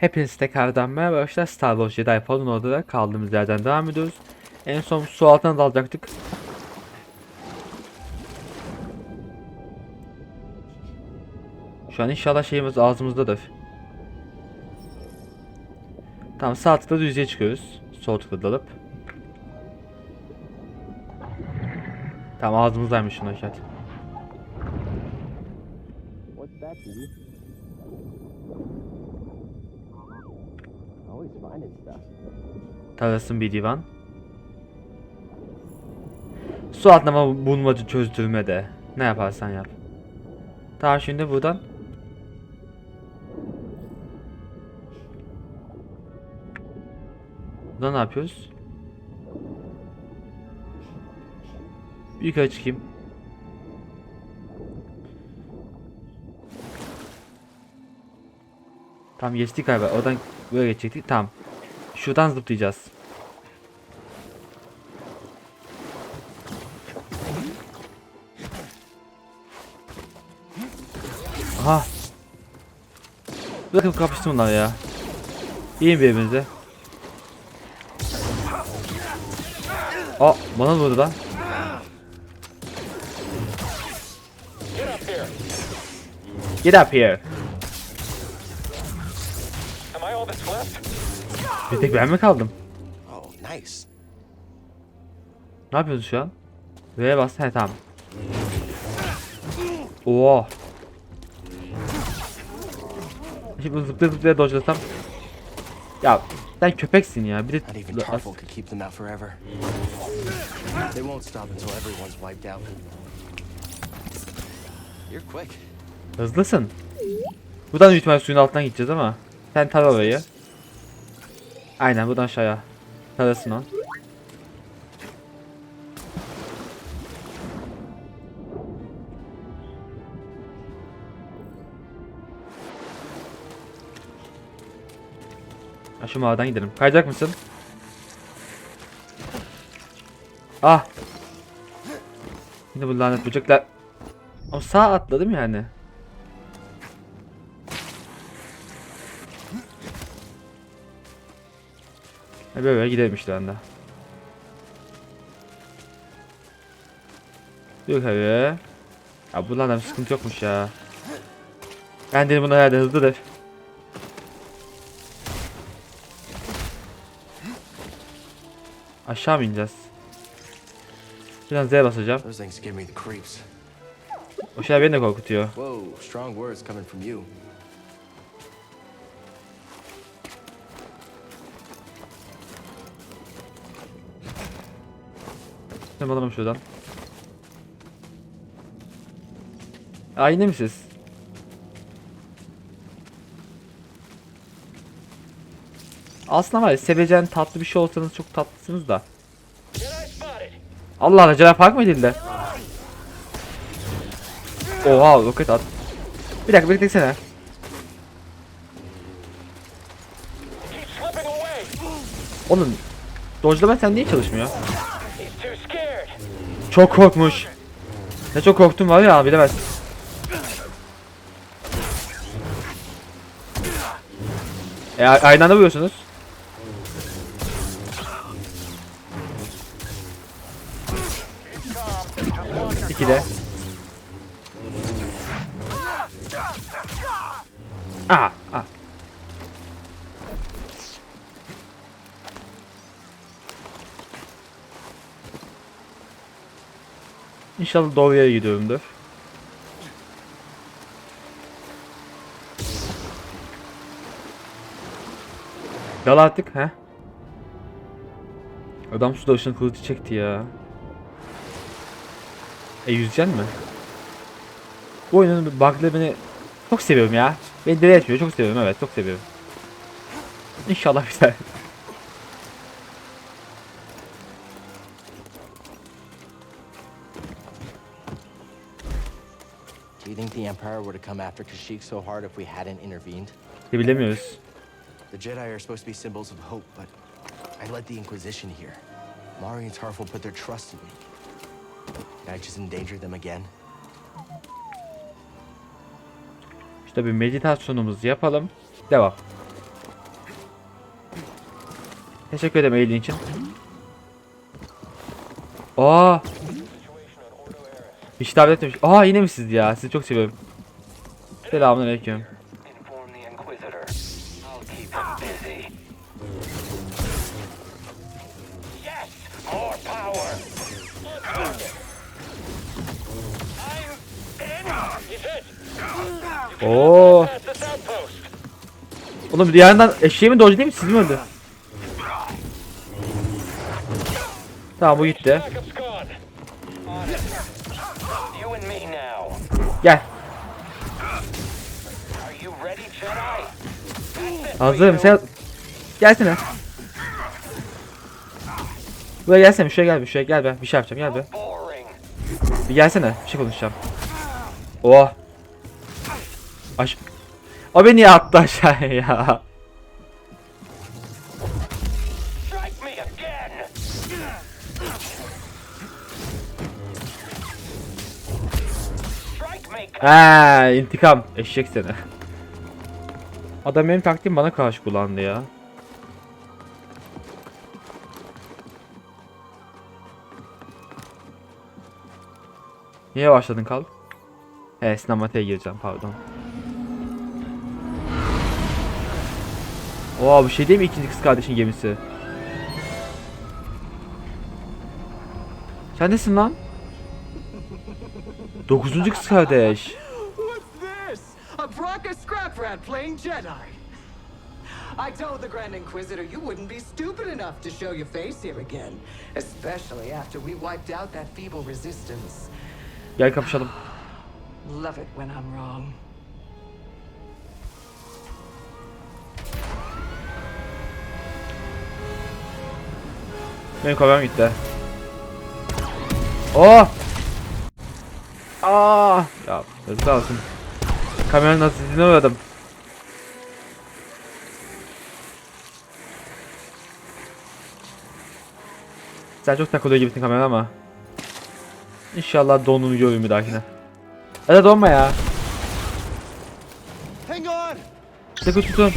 Hepiniz tekrardan merhaba arkadaşlar. Star Wars Jedi Fallen Order'a kaldığımız yerden devam ediyoruz. En son su altına dalacaktık. Şu an inşallah şeyimiz ağzımızdadır. Tamam sağ tıkla düzeye çıkıyoruz. Sol tıkla dalıp. Tamam ağzımızdaymış şuna aşağı. Tarasın bir divan. Su atlama bulmacı çözdürme de. Ne yaparsan yap. Tamam şimdi buradan. Buradan ne yapıyoruz? Yukarı çıkayım. Tamam geçtik galiba. Oradan böyle geçecektik. Tamam. Şuradan zıplayacağız. Aha. Bırakıp kapıştım bunlar ya. İyi birbirinize. Aa bana vurdu lan. Get up here. Bir tek ben mi kaldım? Oh, nice. Ne yapıyorsun şu an? V'ye bas. He tamam. Oo. Şimdi zıplaya zıplaya dodge'lasam. Ya sen köpeksin ya. Bir de quick. hızlısın. Buradan büyük ihtimalle suyun altından gideceğiz ama. Sen tar orayı. Aynen buradan aşağıya. Tarasın o. Ha, Şu mağaradan gidelim. Kayacak mısın? Ah. Yine bu lanet böcekler. O sağ atladım yani. Böyle böyle gidelim işte anda. Yok abi. Ya bunlardan bir sıkıntı yokmuş ya. Ben dedim bunlar herhalde hızlıdır. Aşağı mı ineceğiz? Biraz Z basacağım. O şey beni de korkutuyor. Ne alalım şuradan. Aynı mı siz? Aslında var ya sevecen tatlı bir şey olsanız çok tatlısınız da. Allah Allah Cenab Hak mı edildi? Oha roket at. Bir dakika beklesene. Oğlum dodge'lama sen niye çalışmıyor? Çok korkmuş. Ne çok korktum var ya bilemez. E aynı anda vuruyorsunuz. İki de. İnşallah doğru yere gidiyorumdur. Dal artık he. Adam suda ışın kılıcı çekti ya. E yüzeceksin mi? Bu oyunun bug'ları beni çok seviyorum ya. Beni deli etmiyor çok seviyorum evet çok seviyorum. İnşallah güzel. Do you think the Empire would have come after Kashyyyk so hard if we hadn't intervened? E, Bilemiyoruz. The Jedi are supposed to be symbols of hope, but I led the Inquisition here. Mari and Tarful put their trust in me. Did I just endanger them again? İşte bir meditasyonumuzu yapalım. Devam. Teşekkür ederim eğildiğin için. Aa. Hiç davet etmemiş. Aa yine mi siz ya? Sizi çok seviyorum. Selamünaleyküm. Oo. Oğlum yandan eşeği mi doğru değil mi? Siz mi öldü? Tamam bu gitti. Gel. Hazırım. Sen gelsene. Buraya gelsene. Şuraya gel bir. Şuraya gel be. Bir şey yapacağım. Gel be. Bir gelsene. Bir şey konuşacağım. Oh. Aş beni niye attı aşağıya ya? Ha, intikam. Eşek seni. Adam benim taktiğim bana karşı kullandı ya. Niye başladın kal? He sinematiğe gireceğim pardon. Oo bu şey değil mi ikinci kız kardeşin gemisi? Sen nesin lan? Dokuzuncu kız kardeş. I told the Grand Inquisitor you wouldn't be stupid enough to show your face here again. Especially after we wiped out that feeble resistance. Gel kapışalım. Love it when I'm wrong. Benim kameram gitti. Oh! Aa! Ya yazıklar olsun. Kameranın asistine uğradım. Sen çok takılıyor gibisin kamera ama. İnşallah donunu görürüm bir dahakine. Hadi donma ya. Hang on! Sıkı tutun.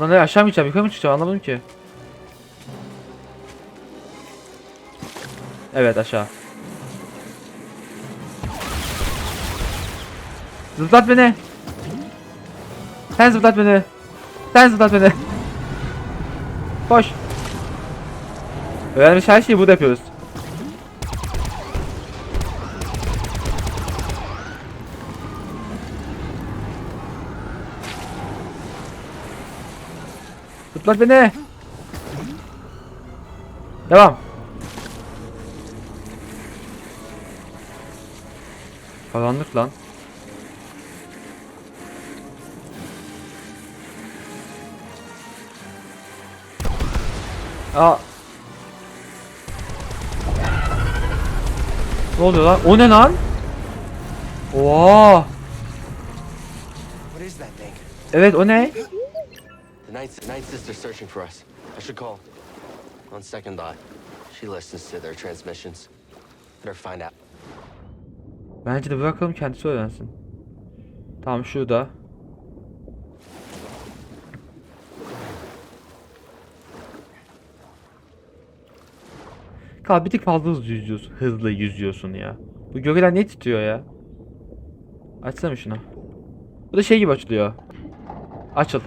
Lan ne aşağı mı gideceğim yukarı mı çıkacağım anlamadım ki. Evet aşağı. Zıplat beni. Sen zıplat beni. Sen zıplat beni. Koş. Öğrenmiş her şeyi burada yapıyoruz. Zıplat beni. Devam. Karanlık lan. Aa. Ne oluyor lan? O ne lan? Oha. What is that thing? Evet o ne? Night, Night Sister's searching for us. I should call. On second thought, she listens to their transmissions. Better find out. Bence de bırakalım kendisi öğrensin. Tamam şurada. Kal bir tık fazla hızlı yüzüyorsun. Hızlı yüzüyorsun ya. Bu gölgeler niye titriyor ya? Açsana şunu. Bu da şey gibi açılıyor. Açıl.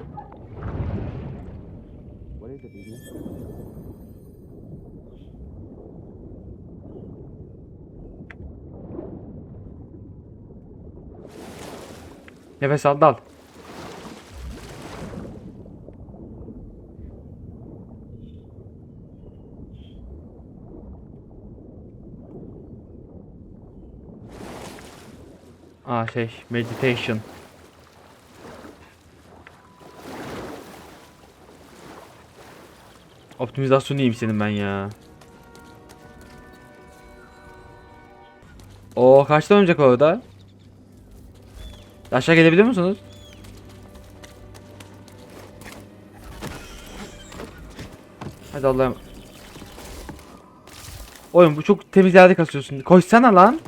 Nefes al dal. Aa şey meditation. Optimizasyonu iyiyim senin ben ya. O kaçtan önce orada? Aşağı gelebiliyor musunuz? Hadi Allah'ım. Oğlum bu çok temiz yerde kasıyorsun. Koşsana lan.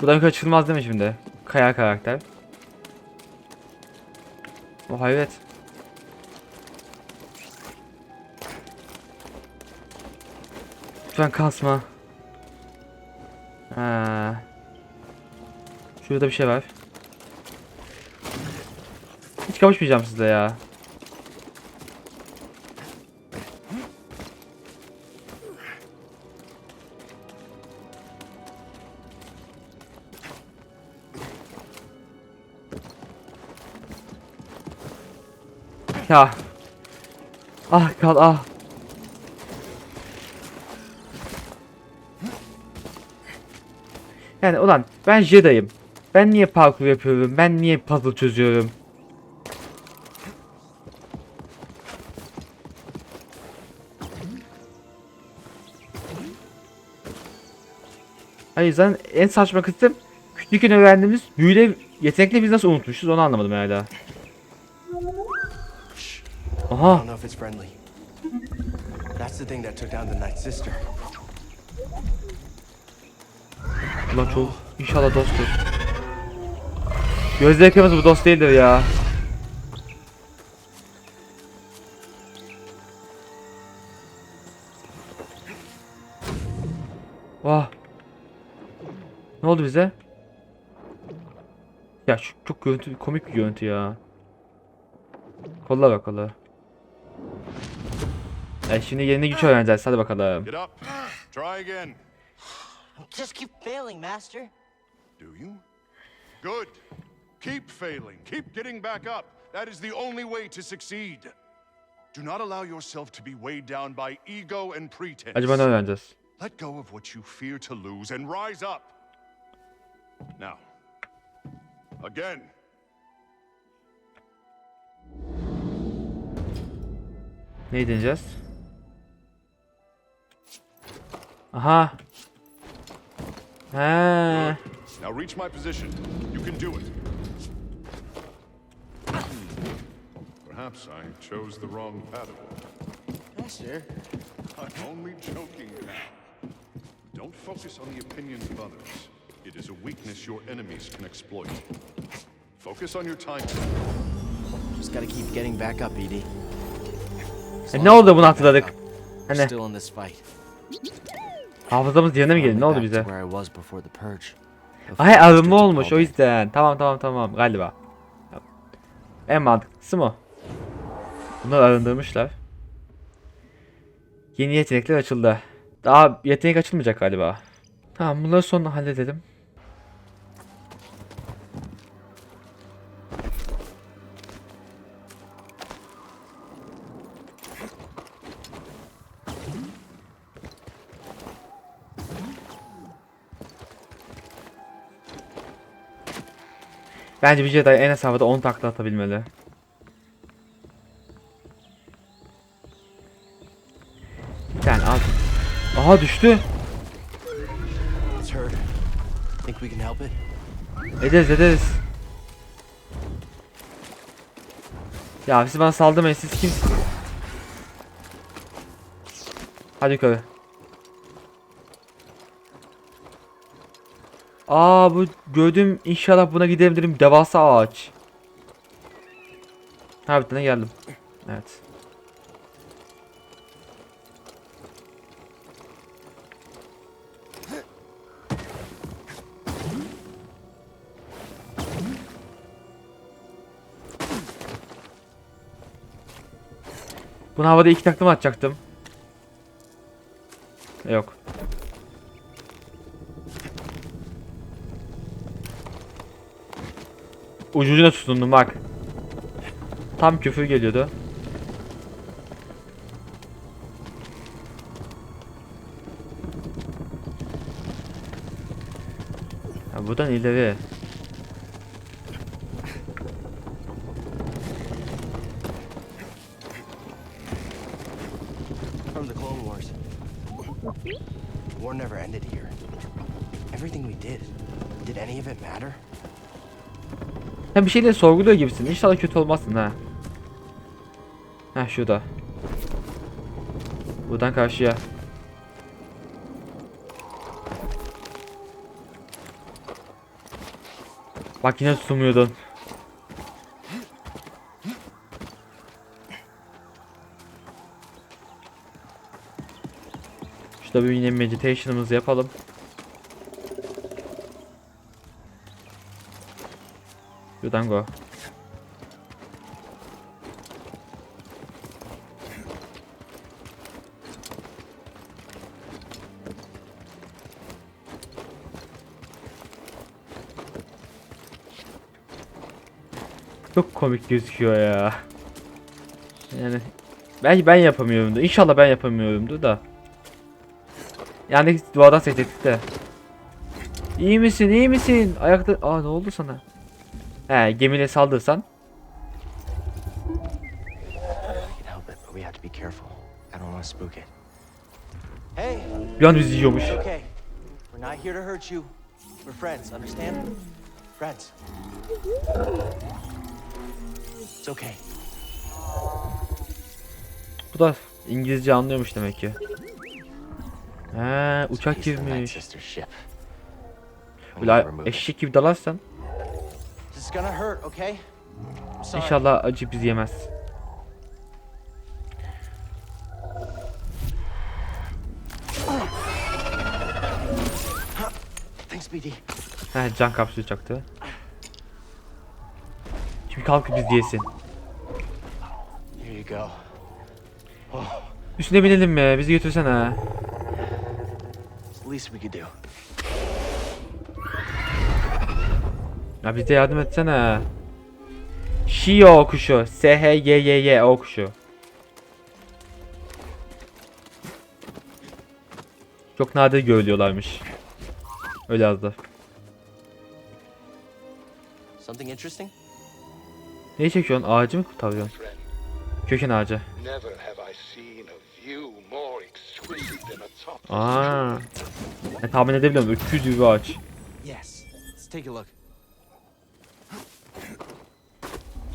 Buradan yukarı çıkılmaz değil mi şimdi? Kaya karakter. O hayret. Lütfen kasma. Ha. Şurada bir şey var. Hiç kavuşmayacağım sizle ya. Ya. Ah kal ah. Yani ulan ben Jedi'yim. Ben niye parkur yapıyorum? Ben niye puzzle çözüyorum? Hayır zaten en saçma kısım küçükken öğrendiğimiz büyüle yetenekleri biz nasıl unutmuşuz onu anlamadım hala. Aha don't know if it's friendly. That's the thing that took down the Night Sister. Ulan çok inşallah dosttur. Gözde yakımız bu dost değildir ya. Vah. Ne oldu bize? Ya şu çok görüntü komik bir görüntü ya. Kolla bak kolla. E şimdi yeni güç öğreneceğiz hadi bakalım. Get up. Try again. Just keep failing, Master. Do you? Good. Keep failing. Keep getting back up. That is the only way to succeed. Do not allow yourself to be weighed down by ego and pretense. Acaba ne öğreneceğiz? Let go of what you fear to lose and rise up. Now, again. Neyi deneyeceğiz? Aha. He. Now reach my position. You can do it. Perhaps I chose the wrong paddle. Master, I'm only joking now. Don't focus on the opinions of others. It is a weakness your enemies can exploit. Focus on your timing. Just gotta keep getting back up, Edie. As E, long ne as oldu we bunu get back hatırladık? up, Hani Still in this fight. Hafızamız yerine mi geldi? Ne oldu bize? Ay arınma olmuş o yüzden. Tamam tamam tamam galiba. En mantıklısı mı? Bunlar arındırmışlar. Yeni yetenekler açıldı. Daha yetenek açılmayacak galiba. Tamam bunları sonra halledelim. Bence bir Jedi en az havada 10 takla atabilmeli. Bir tane al. Aha düştü. Ederiz ederiz. Ya siz bana saldırmayın siz kimsiniz? Hadi yukarı. Aa bu gördüğüm inşallah buna gidebilirim devasa ağaç. Ha bir geldim. Evet. Bunu havada iki takla atacaktım? Yok. Ucucuna tutundum bak. Tam küfür geliyordu. Ha, buradan ileri. War never ended here. Everything we did, did any of it matter? Sen bir şeyleri sorguluyor gibisin. İnşallah kötü olmazsın ha. Heh şurada. Buradan karşıya. Bak yine tutamıyordun. Şurada bir yine meditation'ımızı yapalım. Go. Çok komik gözüküyor ya. Yani belki ben yapamıyorumdur. İnşallah ben yapamıyorumdur da. Yani duvardan seyrettik de. İyi misin? iyi misin? Ayakta... Aa ne oldu sana? He gemiyle saldırsan. I can help it, but we have to be careful. I don't want to spook it. Hey, Bir an bizi yiyormuş. It's okay. We're not here to hurt you. We're friends, understand? Friends. It's okay. Bu da İngilizce anlıyormuş demek ki. He uçak girmiş. Böyle eşek gibi dalarsan İs gonna hurt, okay? İnşallah acı bizi yemez. Thanks, BD. He can kapsülü çaktı. Şimdi kalkıp biz yesin. Here you go. Üstüne binelim mi? Bizi götürsene. It's least we could do. Ya bize yardım etsene. Shio kuşu. S-H-Y-Y-Y o kuşu. Çok nadir görülüyorlarmış. Öyle yazdı. Something interesting? Neyi çekiyorsun? Ağacı mı kurtarıyorsun? Köken ağacı. Aa. Ya, tahmin edebiliyorum. Öküz gibi bir ağaç. Yes. Let's take a look.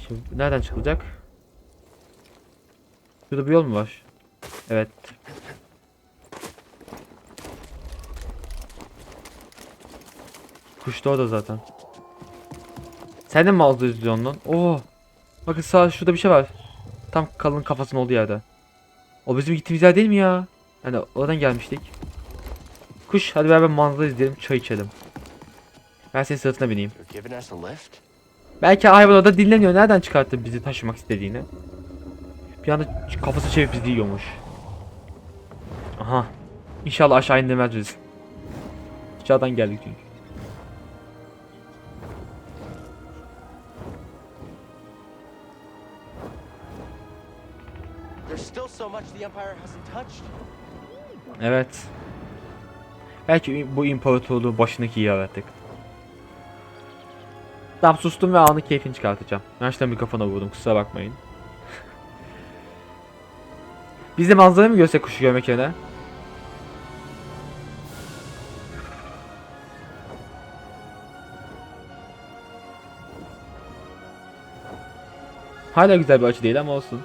Şimdi nereden çıkılacak? Şurada bir yol mu var? Evet. Kuş da orada zaten. Sen de mi ağzı izliyorsun lan? Oo. Bakın sağ şurada bir şey var. Tam kalın kafasının olduğu yerde. O bizim gittiğimiz yer değil mi ya? Yani oradan gelmiştik. Kuş hadi beraber manzara izleyelim çay içelim. Ben senin sırtına bineyim. Belki hayvan orada dinleniyor. Nereden çıkarttı bizi taşımak istediğini? Bir anda kafası çevirip bizi yiyormuş. Aha. İnşallah aşağı indirmez bizi. Aşağıdan geldik çünkü. Evet. Belki bu imparatorluğun başındaki yarattık. Tamam sustum ve anı keyfini çıkartacağım. Yanlışlıkla mikrofona vurdum kusura bakmayın. Biz de manzara mı görsek kuşu görmek yerine? Hala güzel bir açı değil ama olsun.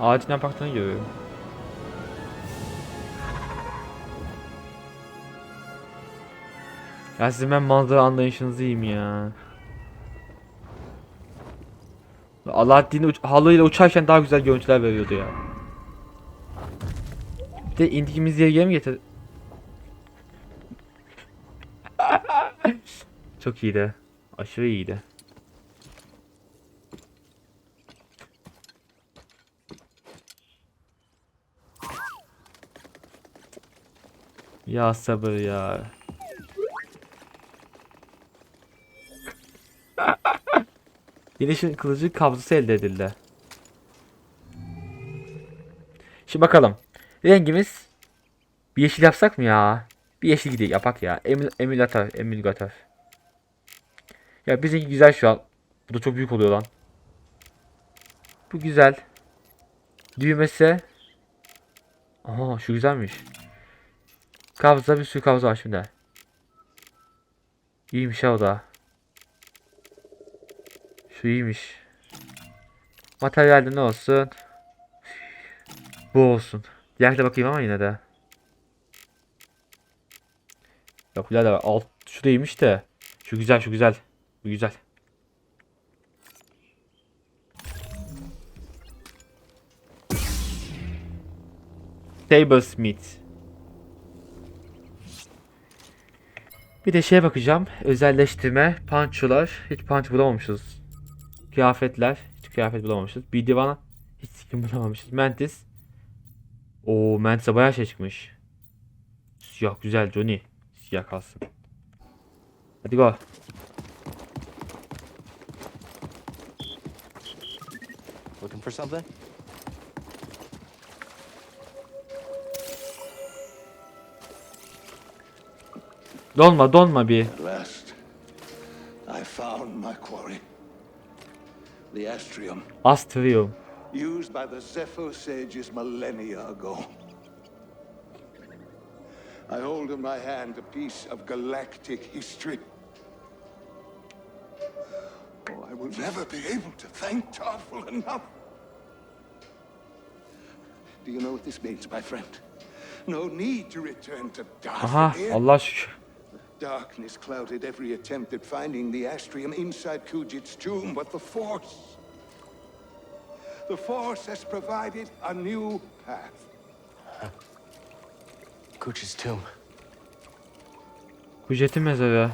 Ağacın yapaktığını görüyorum. Ya sizin ben manzara anlayışınızı yiyeyim ya. Alaaddin uç halıyla uçarken daha güzel görüntüler veriyordu ya. Bir de indiğimiz yere mi getir? Çok iyiydi. Aşırı iyiydi. Ya sabır ya. Güneşin kılıcı kabzası elde edildi. Şimdi bakalım. Rengimiz bir yeşil yapsak mı ya? Bir yeşil gidelim yapak ya. Emül emülatör. Ya bizimki güzel şu an. Bu da çok büyük oluyor lan. Bu güzel. Düğmesi. Aha şu güzelmiş. Kabza bir sürü kabza var şimdi. İyiymiş ha o da. Şu iyiymiş. Materyalde ne olsun? Bu olsun. Diğerde bakayım ama yine de. Yok birader alt şuraymış de. Şu güzel şu güzel. Bu güzel. Tablesmith. Bir de şeye bakacağım. Özelleştirme, punchlar. Hiç punch bulamamışız. Kıyafetler. Hiç kıyafet bulamamışız. Bir divana hiç skin bulamamışız. Mantis. O Mantis'e bayağı şey çıkmış. Siyah güzel Johnny. Siyah kalsın. Hadi go. Looking for something? Donma donma bir. At last, I found my quarry. The Astrium, Astrium. used by the Zephyr sages millennia ago. I hold in my hand a piece of galactic history. Oh, I will never be able to thank Tarful enough. Do you know what this means, my friend? No need to return to Darth. Aha Allah şükür. Darkness clouded every attempt at finding the Astrium inside Kujit's tomb, but the Force. The Force has provided a new path. Cooch's tomb. Kujet'in mezarı.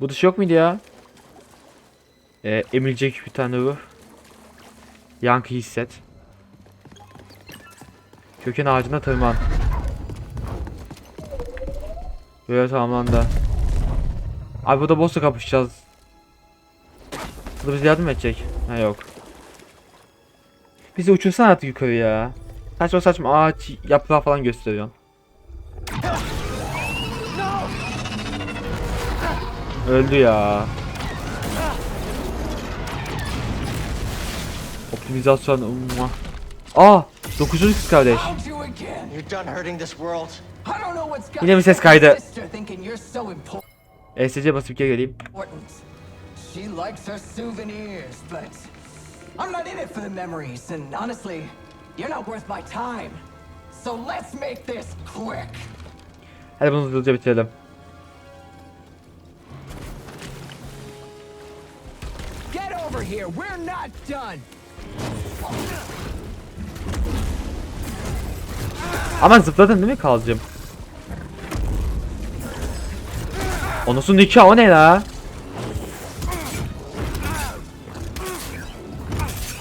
Bu dışı yok muydu ya? Ee, emilecek bir tane ruh. Yankı hisset. Köken ağacına tırman. Böyle tamamlandı. Abi burada boss'la kapışacağız. Bu da bize yardım edecek. Ha yok. Bizi uçursana artık yukarı ya. Saçma saçma ağaç yaprağı falan gösteriyorsun. Öldü ya. Optimizasyon. umma. Aa! 9. kız kardeş. Yine mi ses kaydı? ESC basıp geri geleyim. She likes her souvenirs, but I'm not in it for the memories, and honestly, you're not worth my time. So let's make this quick. Hadi bunu hızlıca bitirelim. Get over here. We're not done. Ama zıpladın değil mi kalcım? Onusun nikah o ne la?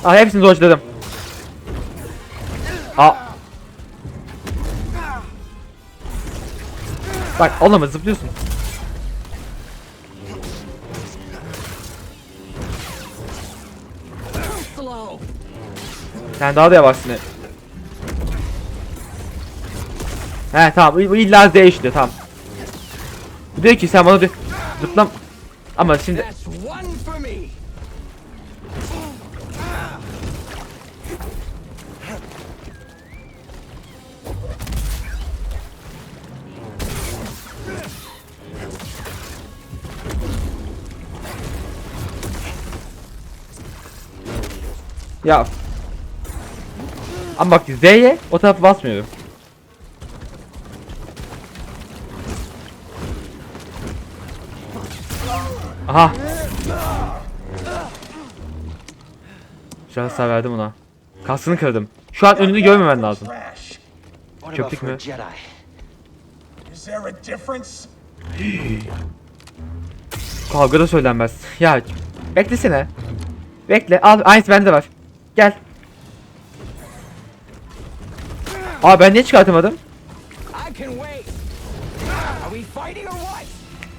Ah hepsini dodge'ladım. Aa. Bak oğlum zıplıyorsun. Sen daha da yavaşsın. He tamam bu illa işte tamam. Diyor ki sen bana diyor zıplam. Ama şimdi ya. Ama bak Z'ye o tarafa basmıyorum. Aha. Güzel hasar verdim ona. Kaskını kırdım. Şu an önünü görmemen lazım. Trash. What Köpek about for mi? a Jedi? Is there a difference? Kavgada söylenmez. Ya beklesene. Bekle. Al aynısı bende var. Gel. Aa ben niye çıkartamadım?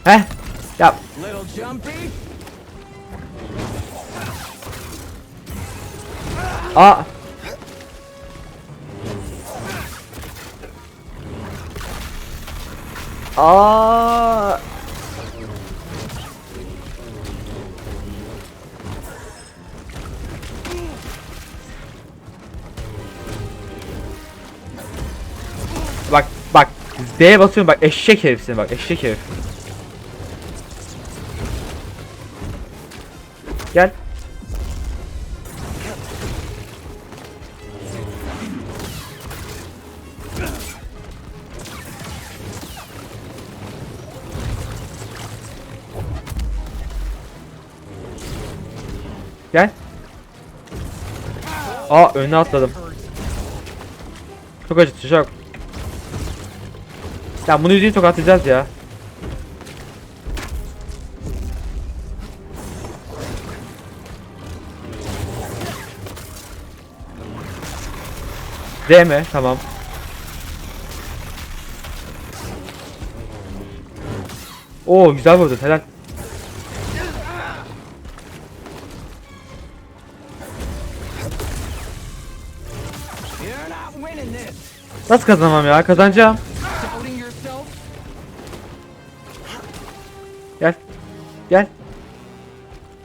Heh. Ya Little jumpy? aa. Aa. Bak bak D'ye basıyorum bak eşek herifsin bak eşek herif. Gel. Gel. Aa önüne atladım. Çok acıtacak. Ya bunu yüzüğü tokatlayacağız ya. D mi? Tamam. Oo güzel vurdun helal. Nasıl kazanmam ya? Kazanacağım. Gel. Gel.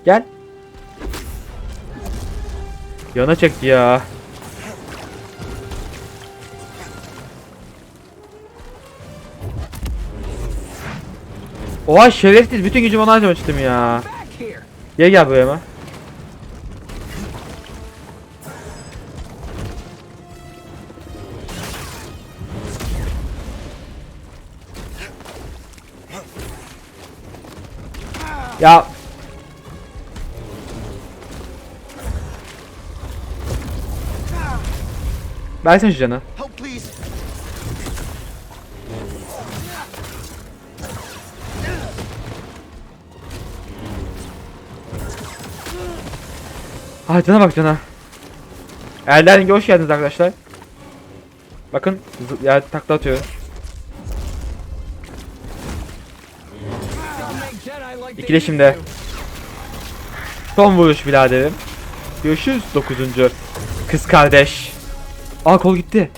Gel. Yana çekti ya. Oha şerefsiz bütün gücümü ona harcamıştım ya. Gel gel buraya hemen. Ya. Versene şu canı. Ay cana bak cana. Elden hoş geldiniz arkadaşlar. Bakın ya takla atıyor. İkili şimdi. Son vuruş biraderim. Görüşürüz 9. Kız kardeş. Aa kol gitti.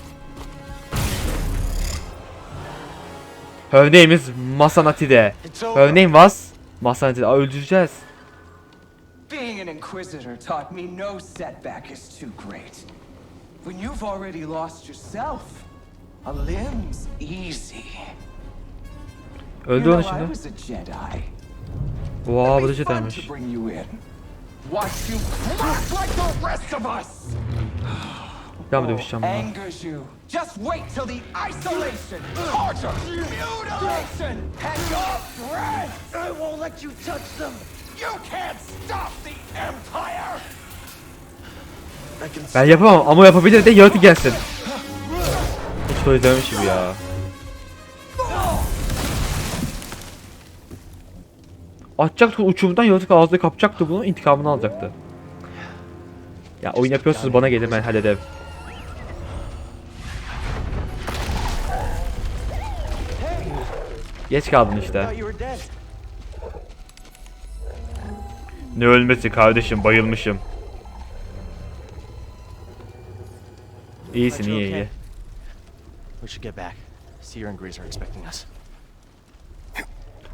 Her name is Masanati'de. Her name was Masanati'de. Aa öldüreceğiz. Being an Inquisitor taught me no setback is too great. When you've already lost yourself, a limb's easy. Öldü you onu know, I şimdi. was a Jedi. Vaa bu da It'd be fun to bring you in. Watch you crack like the rest of us. Devam dövüşeceğim buna. Angers you. Just wait till the isolation, torture, mutilation, and your breath. I won't let you touch them. You can't stop the Empire. I can Ben yapamam ama yapabilir de yaratık gelsin. Hiç böyle dememiş gibi ya. Atacaktı uçumdan yaratık ağzına kapacaktı bunu intikamını alacaktı. Ya oyun yapıyorsunuz bana gelin ben hallederim. Geç kaldın işte. Ne ölmesi kardeşim bayılmışım. İyisin iyi iyi. We should get back. Seer and Grease are expecting us.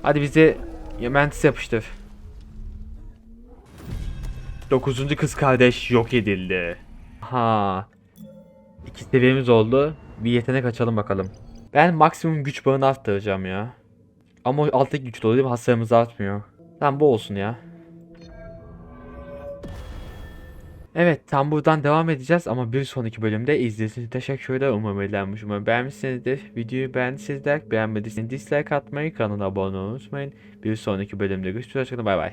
Hadi bize Yementis yapıştır. Dokuzuncu kız kardeş yok edildi. Ha. İki seviyemiz oldu. Bir yetenek açalım bakalım. Ben maksimum güç bağını arttıracağım ya. Ama alttaki güç dolu değil mi? Hasarımız artmıyor. Tamam bu olsun ya. Evet tam buradan devam edeceğiz ama bir sonraki bölümde izlediğiniz için teşekkürler. Umarım eğlenmiş. Umarım beğenmişsinizdir. Videoyu beğendiyseniz beğenmediyseniz dislike atmayı, kanala abone olmayı unutmayın. Bir sonraki bölümde görüşürüz. Hoşçakalın bay bay.